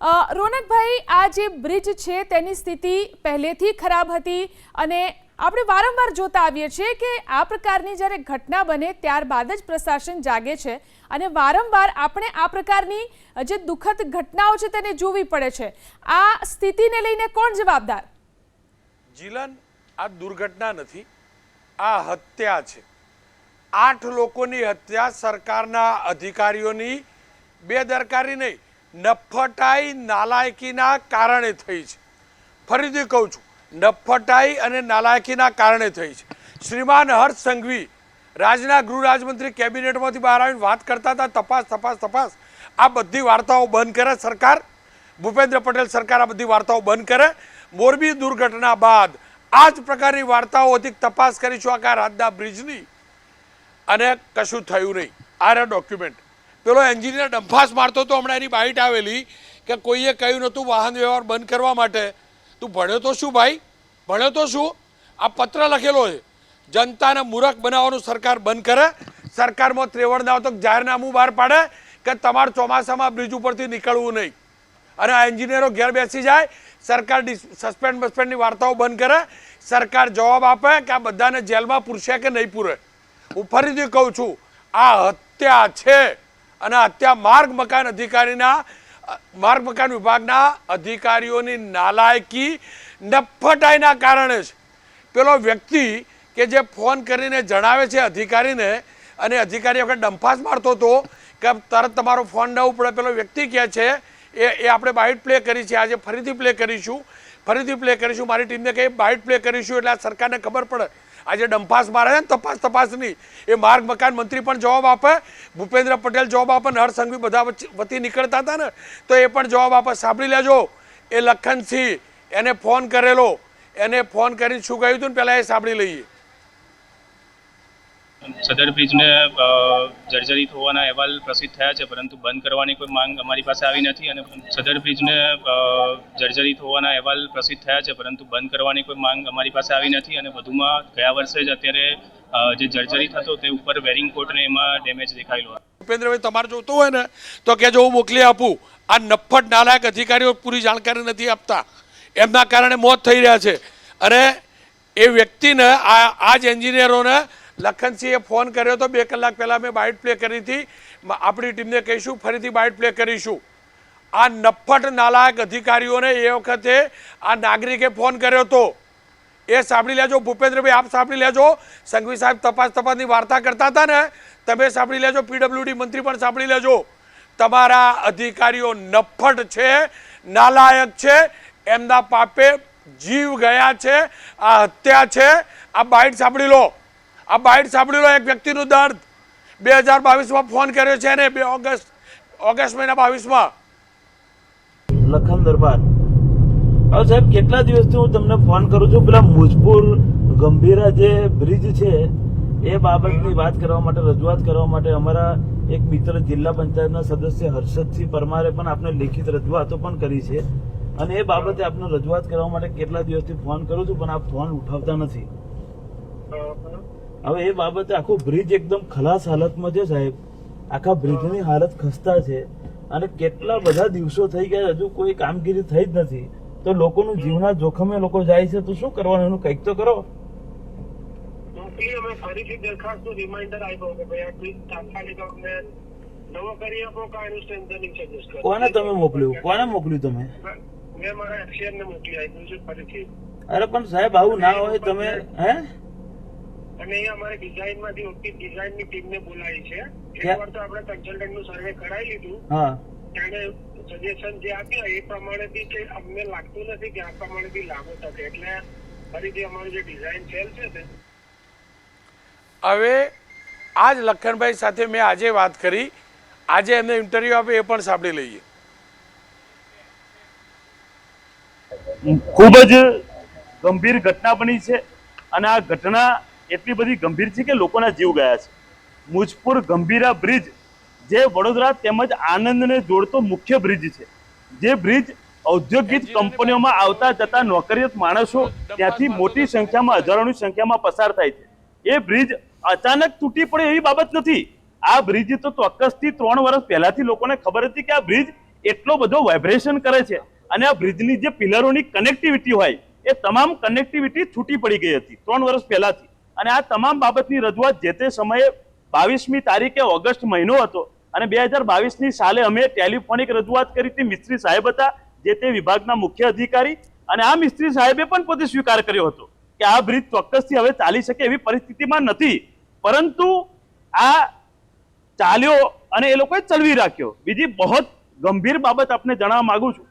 રોનકભાઈ, આ જે બ્રિજ છે તેની સ્થિતિ પહેલેથી ખરાબ હતી અને આપણે વારંવાર જોતા આવીએ છીએ કે આ પ્રકારની જ્યારે ઘટના બને ત્યારબાદ જ પ્રશાસન જાગે છે અને વારંવાર આપણે આ પ્રકારની જે દુઃખદ ઘટનાઓ છે તેને જોવી પડે છે. આ સ્થિતિને લઈને કોણ જવાબદાર? જીલન, આ દુર્ઘટના નથી, આ હત્યા છે. આઠ લોકોની હત્યા સરકારના અધિકારીઓની, બેદરકારી નહીં નફટાઈ નાલાયકીના કારણે થઈ છે. ફરીથી કહું છું નફટાઈ અને નાલાયકીના કારણે થઈ છે. શ્રીમાન હર્ષ સંઘવી રાજના ગૃહ રાજમંત્રી કેબિનેટમાંથી બહાર આવીને વાત કરતા હતા, તપાસ તપાસ તપાસ. આ બધી વાર્તાઓ બંધ કરે સરકાર? ભૂપેન્દ્ર પટેલ સરકાર આ બધી વાર્તાઓ બંધ કરે? મોરબી દુર્ઘટના બાદ આ જ પ્રકારની વાર્તાઓ અધિક તપાસ કરીશું. આખા રાજના બ્રિજની અને કશું થયું નહીં. આ ડોક્યુમેન્ટ પેલો એન્જિનિયર ડંફાસ મારતો તો હમણાં એની બાઇટ આવેલી કે કોઈએ કહ્યું નહોતું, વાહન વ્યવહાર બંધ કરવા માટે. તું ભણ્યો તો શું ભાઈ? ભણ્યો તો શું? આ પત્ર લખેલો છે. જનતાને મૂરખ બનાવવાનું સરકાર બંધ કરે. સરકારમાં ત્રેવડ ના તો જાહેરનામું બહાર પાડે કે તમારે ચોમાસામાં બ્રિજ ઉપરથી નીકળવું નહીં. અને આ એન્જિનિયરો ઘેર બેસી જાય, સરકાર સસ્પેન્ડ બસ્પેન્ડની વાર્તાઓ બંધ કરે. સરકાર જવાબ આપે કે આ બધાને જેલમાં પૂરશે કે નહીં પૂરે? હું ફરીથી કહું છું, આ હત્યા છે. અને અત્યારે માર્ગ મકાન અધિકારીના માર્ગ મકાન વિભાગના અધિકારીઓની નાલાયકી નફટાઈના કારણે છે પેલો વ્યક્તિ કે જે ફોન કરીને જણાવે છે અધિકારીને અને અધિકારી આપણે ડંફાસ મારતો હતો કે તરત તમારો ફોન ન ઉપડે, પેલો વ્યક્તિ કહે છે, એ એ આપણે બાઇટ પ્લે કરી છે, આજે ફરીથી પ્લે કરીશું, ફરીથી પ્લે કરીશું, મારી ટીમને કહી બાઇટ પ્લે કરીશું એટલે સરકારને ખબર પડે. આજે ડંફાસ મારે છે ને, તપાસ તપાસની એ માર્ગ મકાન મંત્રી પણ જવાબ આપે, ભૂપેન્દ્ર પટેલ જવાબ આપે ને હર્ષ સંઘવી બધા વતી નીકળતા હતા ને, તો એ પણ જવાબ આપે. સાંભળી લેજો, એ લખનસિંહ, એને ફોન કરેલો. એને ફોન કરીને શું કહ્યું હતું ને, પહેલાં એ સાંભળી લઈએ. સદર બ્રિજને જર્જરિત હોવાના અહેવાલ પ્રસિદ્ધ થયા છે, પરંતુ બંધ કરવાની કોઈ માંગ અમારી પાસે આવી નથી અને સદર બ્રિજને જર્જરિત હોવાના અહેવાલ પ્રસિદ્ધ થયા છે, પરંતુ બંધ કરવાની કોઈ માંગ અમારી પાસે આવી નથી અને વધુમાં ગયા વર્ષે જ અત્યારે જે જર્જરિત હતો તે ઉપર વેરિંગ કોટને એમાં ડેમેજ દેખાયેલો હતો. ભૂપેન્દ્રભાઈ તમારે જોતું હોય ને, તો કે જો હું મોકલી આપું. આ નફ્ફટ નાલાયક અધિકારીઓ પૂરી જાણકારી નથી આપતા. એમના કારણે મોત થઈ રહ્યા છે. અને એ વ્યક્તિને, આ આ જ એન્જિનિયરોને લખનસિંહે ફોન કર્યો તો બે કલાક પહેલાં મેં બાઇટ પ્લે કરી હતી. આપણી ટીમને કહીશું, ફરીથી બાઇટ પ્લે કરીશું. આ નફ્ફટ નાલાયક અધિકારીઓને એ વખતે આ નાગરિકે ફોન કર્યો હતો એ સાંભળી લેજો, ભૂપેન્દ્રભાઈ, આપ સાંભળી લેજો. સંઘવી સાહેબ તપાસ તપાસની વાર્તા કરતા હતા ને, તમે સાંભળી લેજો, પીડબ્લ્યુડી મંત્રી પણ સાંભળી લેજો. તમારા અધિકારીઓ નફ્ફટ છે, નાલાયક છે, એમના પાપે જીવ ગયા છે, આ હત્યા છે. આ બાઇટ સાંભળી લો. આ બાઇટ સાંભળેલો એક વ્યક્તિનું દર્દ. બે હજાર બાવીસમાં ફોન કર્યો છે ને બે ઓગસ્ટ ઓગસ્ટ મહિના બાવીસમાં. લખન દરબાર હવે સાહેબ કેટલા દિવસથી હું તમને ફોન કરું છું? પેલા મુજપુર ગંભીરા જે બ્રિજ છે એ બાબતની વાત કરવા માટે રજૂઆત કરવા માટે અમારા એક મિત્ર જિલ્લા પંચાયતના સદસ્ય હર્ષદસિંહ પરમારે પણ આપણે લેખિત રજૂઆતો પણ કરી છે. અને એ બાબતે આપને રજૂઆત કરવા માટે કેટલા દિવસથી ફોન કરું છું પણ આપ ફોન ઉઠાવતા નથી. હવે એ બાબતે આખો બ્રિજ એકદમ ખલાસ હાલતમાં છે સાહેબ. આખા બ્રિજની હાલત ખસ્તા છે. અને કેટલા બધા દિવસો થઈ ગયા હજુ કોઈ કામગીરી થઈ જ નથી. તો લોકોનું જીવના જોખમે લોકો જાય છે તો શું કરવાનું? એનું કંઈક તો કરો. અમે ફરીથી દરખાસ્તનું રિમાઇન્ડર આપ્યો કે ભાઈ આ ટ્વીટ તાત્કાલિક અમને નવો કરી આપો કે સ્ટ્રેન્થનિંગ સજેસ્ટ કરો. કોને તમે મોકલ્યું? કોને મોકલ્યું તમે? મેં મારા એક્સિયનને મોકલી આપ્યું છે ફરીથી. અરે પણ સાહેબ આવું ના હોય તમે હે? અને એ અમારે ડિઝાઇનમાંથી ઓછી ડિઝાઇનની ટીમને બોલાવી છે. એકવાર તો આપણે કન્સલ્ટન્ટનું સર્વે કરાવી લીધું. હા. તેને સજેશન જે આપ્યા એ પ્રમાણે બી કે અમને લાગતું નથી કે આ પ્રમાણે બી લાગુ થશે. એટલે ફરીથી અમારું જે ડિઝાઇન સેલ છે તે હવે આ જ લખનભાઈ સાથે મેં આજે વાત કરી. આજે એમને ઇન્ટરવ્યુ આપે એ પણ સાંભળી લઈએ. ખૂબ જ ગંભીર ઘટના બની છે અને આ ઘટના એટલી બધી ગંભીર છે કે લોકોના જીવ ગયા છે. મુજપુર ગંભીરા બ્રિજ જે વડોદરા તેમજ આનંદને જોડતો મુખ્ય બ્રિજ છે. જે બ્રિજ ઔદ્યોગિક કંપનીઓમાં આવતા જતા નોકરિયાત માણસો ત્યાંથી મોટી સંખ્યામાં હજારોની સંખ્યામાં પસાર થાય છે. એ બ્રિજ અચાનક તૂટી પડે એવી બાબત નથી. આ બ્રિજ તો ચોક્કસથી ત્રણ વર્ષ પહેલાથી લોકોને ખબર હતી કે આ બ્રિજ એટલો બધો વાઇબ્રેશન કરે છે અને આ બ્રિજની જે પિલરોની કનેક્ટિવિટી હોય એ તમામ કનેક્ટિવિટી છૂટી પડી ગઈ હતી ત્રણ વર્ષ પહેલાથી. અને આ તમામ બાબતની રજૂઆત જે તે સમયે બાવીસમી તારીખે ઓગસ્ટ મહિનો હતો. અને બે હજાર બાવીસની સાલે અમે ટેલિફોનિક રજૂઆત કરી હતી મિસ્ત્રી સાહેબ હતા, જે તે વિભાગના મુખ્ય અધિકારી. અને આ મિસ્ત્રી સાહેબે પણ પોતે સ્વીકાર કર્યો હતો કે આ બ્રિજ ચોક્કસથી હવે ચાલી શકે એવી પરિસ્થિતિમાં નથી. પરંતુ આ ચાલ્યો અને એ લોકોએ ચલવી રાખ્યો. બીજી બહુ ગંભીર બાબત આપને જણાવવા માંગુ છું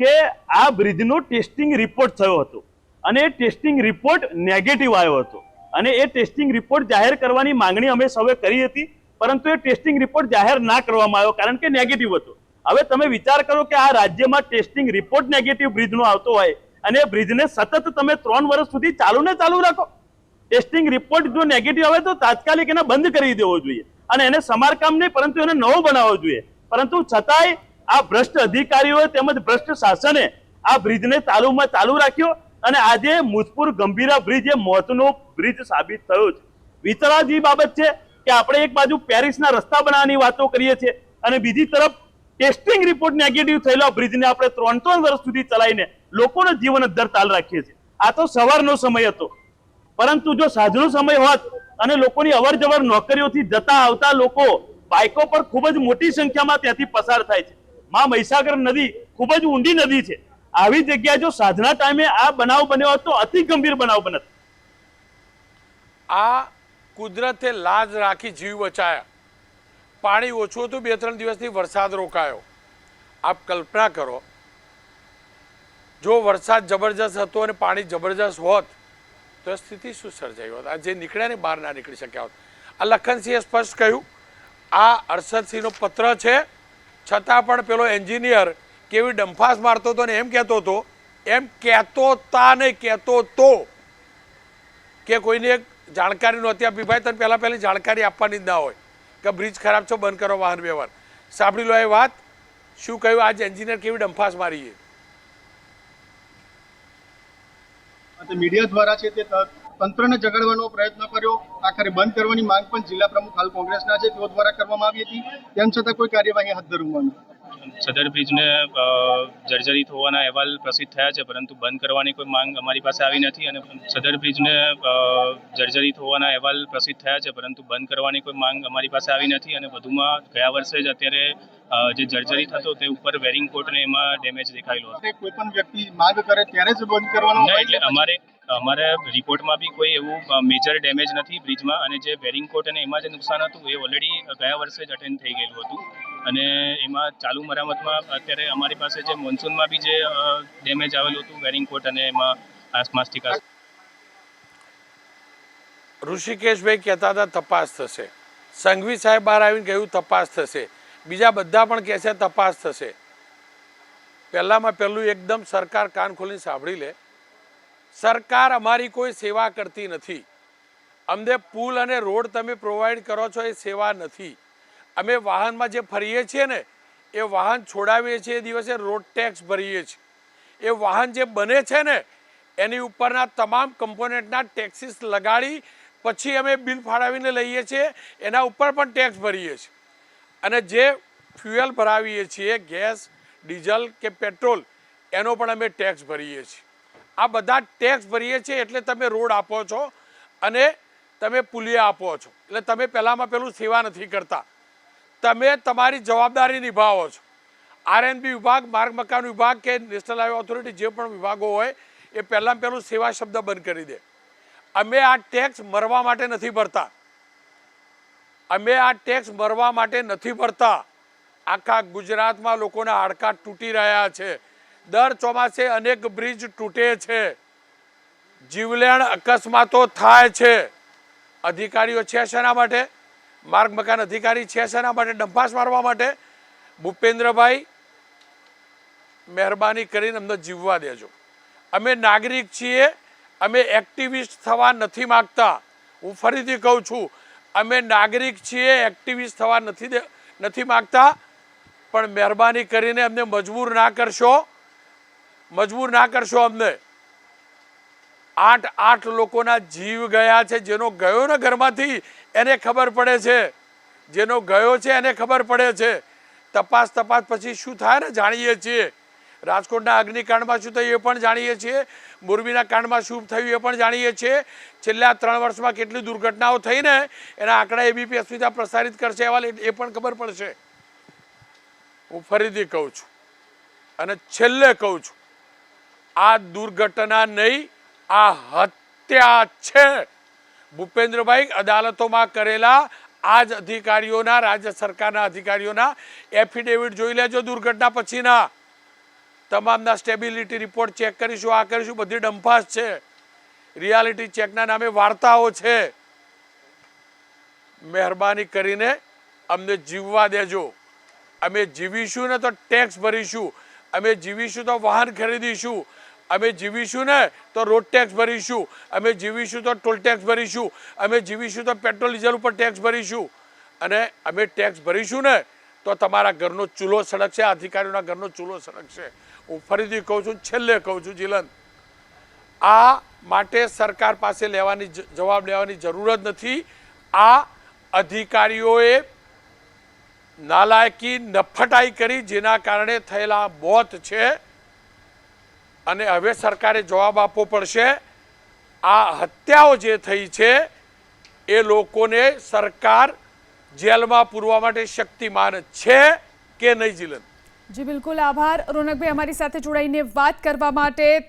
કે આ બ્રિજનો ટેસ્ટિંગ રિપોર્ટ થયો હતો. અને એ ટેસ્ટિંગ રિપોર્ટ નેગેટિવ આવ્યો હતો. અને એ ટેસ્ટિંગ રિપોર્ટ જાહેર કરવાની માંગણી અમે સૌએ કરી હતી, પરંતુ એ ટેસ્ટિંગ રિપોર્ટ જાહેર ના કરવામાં આવ્યો કારણ કે નેગેટિવ હતો. હવે તમે વિચાર કરો કે આ રાજ્યમાં ટેસ્ટિંગ રિપોર્ટ નેગેટિવ બ્રિજનો આવતો હોય અને એ બ્રિજને સતત તમે ત્રણ વર્ષ સુધી ચાલુ ને ચાલુ રાખો. ટેસ્ટિંગ રિપોર્ટ જો નેગેટિવ આવે તો તાત્કાલિક એને બંધ કરી દેવો જોઈએ અને એને સમારકામ નહીં, પરંતુ એને નવો બનાવવો જોઈએ. પરંતુ છતાંય આ ભ્રષ્ટ અધિકારીઓ તેમજ ભ્રષ્ટ શાસને આ બ્રિજને ચાલુમાં ચાલુ રાખ્યો અને આજે મુજપુર ગંભીરા બ્રિજ એ મોતનો બ્રિજ સાબિત થયો છે. વિતરાજી બાબત છે કે આપણે એક બાજુ પેરિસના રસ્તા બનાવવાની વાતો કરીએ છીએ અને બીજી તરફ ટેસ્ટિંગ રિપોર્ટ નેગેટિવ થયેલો બ્રિજને આપણે ત્રણ ત્રણ વર્ષ સુધી ચલાવીને લોકોનું જીવન અદ્ધર તાલ રાખીએ છીએ. આ તો સવારનો સમય હતો. પરંતુ જો સાંજનો સમય હોત અને લોકોની અવર જવર નોકરીઓથી જતા આવતા લોકો બાઇકો પર ખૂબ જ મોટી સંખ્યામાં ત્યાંથી પસાર થાય છે. માં મહીસાગર નદી ખૂબ જ ઊંડી નદી છે. આવી જગ્યાએ જો સાંજના ટાઈમે આ બનાવ બન્યો હોત તો અતિ ગંભીર બનાવ બનત. આ કુદરતે લાજ રાખી જીવ બચાયા. પાણી ઓછું હતું, બે ત્રણ દિવસથી વરસાદ રોકાયો. આપ કલ્પના કરો, જો વરસાદ જબરજસ્ત હતો અને પાણી જબરજસ્ત હોત, તો સ્થિતિ શું સર્જાઈ હોત? આ જે નીકળ્યા ને બહાર ના નીકળી શક્યા હોત. આ લખનસિંહે સ્પષ્ટ કહ્યું, આ અરશદસિંહનો પત્ર છે, છતાં પણ પેલો એન્જિનિયર કેવી ડંફાસ મારતો હતો ને એમ કહેતો હતો, એમ કહેતો તા ને કહેતો તો કે કોઈને એક જાણકારી નહોતી આપી ભાઈ તને પહેલાં પહેલી જાણકારી આપવાની જ ના હોય કે બ્રિજ ખરાબ છો, બંધ કરો, વાહન વ્યવહાર. સાંભળી લો એ વાત. શું કહ્યું? આજ એન્જિનિયર કેવી ડંફાસ મારી છે? મીડિયા દ્વારા છે તે તંત્રને જગાડવાનો પ્રયત્ન કર્યો. આખરે બંધ કરવાની માંગ પણ જિલ્લા પ્રમુખ, હાલ કોંગ્રેસના છે, તેઓ દ્વારા કરવામાં આવી હતી. તેમ છતાં કોઈ કાર્યવાહી હાથ ધરવામાં સદર બ્રિજને જર્જરિત હોવાના અહેવાલ પ્રસિદ્ધ થયા છે પરંતુ બંધ કરવાની કોઈ માંગ અમારી પાસે આવી નથી અને સદર બ્રિજને જર્જરિત હોવાના અહેવાલ પ્રસિદ્ધ થયા છે પરંતુ બંધ કરવાની કોઈ માંગ અમારી પાસે આવી નથી અને વધુમાં ગયા વર્ષે જ અત્યારે જે જર્જરી થતો તે ઉપર વેરિંગ કોટને એમાં ડેમેજ દેખાયેલો હતો. કોઈ પણ વ્યક્તિ માંગ કરે ત્યારે જ બંધ કરવાનો એટલે અમારે અમારે રિપોર્ટમાં બી કોઈ એવું મેજર ડેમેજ નથી બ્રિજમાં અને જે વેરિંગ કોટ અને એમાં જે નુકસાન હતું એ ઓલરેડી ગયા વર્ષે જ અટેન્ડ થઈ ગયેલું હતું. અને એમાં ચાલુ મરામતમાં અત્યારે અમારી પાસે જે મોન્સૂનમાં બી જે ડેમેજ આવેલું હતું વેરિંગ કોટ અને એમાં આસમાસ્ટિકા ઋષિકેશભાઈ કહેતા હતા, તપાસ થશે. સંઘવી સાહેબ બહાર આવીને કહ્યું, તપાસ થશે. બીજા બધા પણ કહે તપાસ થશે. પહેલામાં પહેલું એકદમ સરકાર કાન ખોલીને સાંભળી લે. સરકાર અમારી કોઈ સેવા કરતી નથી. અમને પુલ અને રોડ તમે પ્રોવાઈડ કરો છો એ સેવા નથી. અમે વાહનમાં જે ફરીએ છીએ ને, એ વાહન છોડાવીએ છીએ એ દિવસે રોડ ટેક્સ ભરીએ છીએ. એ વાહન જે બને છે ને, એની ઉપરના તમામ કમ્પોનેન્ટના ટેક્સીસ લગાડી, પછી અમે બિલ ફાળવીને લઈએ છીએ, એના ઉપર પણ ટેક્સ ભરીએ છીએ. અને જે ફ્યુઅલ ભરાવીએ છીએ ગેસ ડીઝલ કે પેટ્રોલ એનો પણ અમે ટેક્સ ભરીએ છીએ. આ બધા ટેક્સ ભરીએ છીએ એટલે તમે રોડ આપો છો અને તમે પુલિયા આપો છો. એટલે તમે પહેલાંમાં પહેલું સેવા નથી કરતા. તમે તમારી જવાબદારી નિભાવો છો. આરએનબી વિભાગ, માર્ગ મકાન વિભાગ કે નેશનલ હાઈવે ઓથોરિટી જે પણ વિભાગો હોય, એ પહેલાં પહેલું સેવા શબ્દ બંધ કરી દે. અમે આ ટેક્સ મરવા માટે નથી ભરતા. અમે આ ટેક્સ મરવા માટે નથી ભરતા. આખા ગુજરાતમાં લોકોના હાડકાં તૂટી રહ્યા છે. દર ચોમાસે અનેક બ્રિજ તૂટે છે. જીવલેણ અકસ્માતો થાય છે. અધિકારીઓ છે શેના માટે? માર્ગ મકાન અધિકારી છે શેના માટે? ડંફાસ મારવા માટે? ભૂપેન્દ્રભાઈ, મહેરબાની કરીને અમને જીવવા દેજો. અમે નાગરિક છીએ, અમે એક્ટિવિસ્ટ થવા નથી માગતા. હું ફરીથી કહું છું, અમે નાગરિક છીએ, એક્ટિવિસ્ટ થવા નથી નથી માગતા. પણ મહેરબાની કરીને અમને મજબૂર ના કરશો. મજબૂર ના કરશો અમને. આઠ આઠ લોકોના જીવ ગયા છે. જેનો ગયો ને ઘરમાંથી, એને ખબર પડે છે. જેનો ગયો છે, એને ખબર પડે છે. તપાસ તપાસ પછી શું થાય ને જાણીએ છીએ. રાજકોટના અગ્નિકાંડમાં શું થયું એ પણ જાણીએ છીએ. મોરબીના કાંડમાં શું થયું એ પણ જાણીએ છીએ. છેલ્લા ત્રણ વર્ષમાં કેટલી દુર્ઘટનાઓ થઈને એના આંકડા એબીપી અસ્મિતા પ્રસારિત કરશે. અહેવાલ એ એ પણ ખબર પડશે. હું ફરીથી કહું છું. અને છેલ્લે કહું છું. આ દુર્ઘટના નહીં આ હત્યા છે. ભૂપેન્દ્રભાઈ, અદાલતોમાં કરેલા આ જ અધિકારીઓના, રાજ્ય સરકારના અધિકારીઓના એફિડેવિટ જોઈ લેજો દુર્ઘટના પછીના. તમામના સ્ટેબિલિટી રિપોર્ટ ચેક કરીશું, આ કરીશું, બધી ડંફાસ છે. રિયાલિટી ચેકના નામે વાર્તાઓ છે. મહેરબાની કરીને અમને જીવવા દેજો. અમે જીવીશું ને તો ટેક્સ ભરીશું. અમે જીવીશું તો વાહન ખરીદીશું. અમે જીવીશું ને તો રોડ ટેક્સ ભરીશું. અમે જીવીશું તો ટોલ ટેક્સ ભરીશું. અમે જીવીશું તો પેટ્રોલ ડીઝલ ઉપર ટેક્સ ભરીશું. અને અમે ટેક્સ ભરીશું ને તો તમારા ઘરનો ચૂલો સળગશે, અધિકારીઓના ઘરનો ચૂલો સળગશે. હું ફરીથી કહું છું, છેલ્લે કહું છું, જીલન, આ માટે સરકાર પાસે લેવાની જવાબ લેવાની જરૂર જ નથી. આ અધિકારીઓએ નાલાયકી નફટાઈ કરી, જેના કારણે થયેલા મોત છે. અને હવે સરકારે જવાબ આપવો પડશે. આ હત્યાઓ જે થઈ છે, એ લોકોને સરકાર જેલમાં પૂરવા માટે શક્તિમાન છે કે નહીં જીલન જી, બિલકુલ આભાર. રોનકભાઈ, અમારી સાથે જોડાઈને વાત કરવા માટે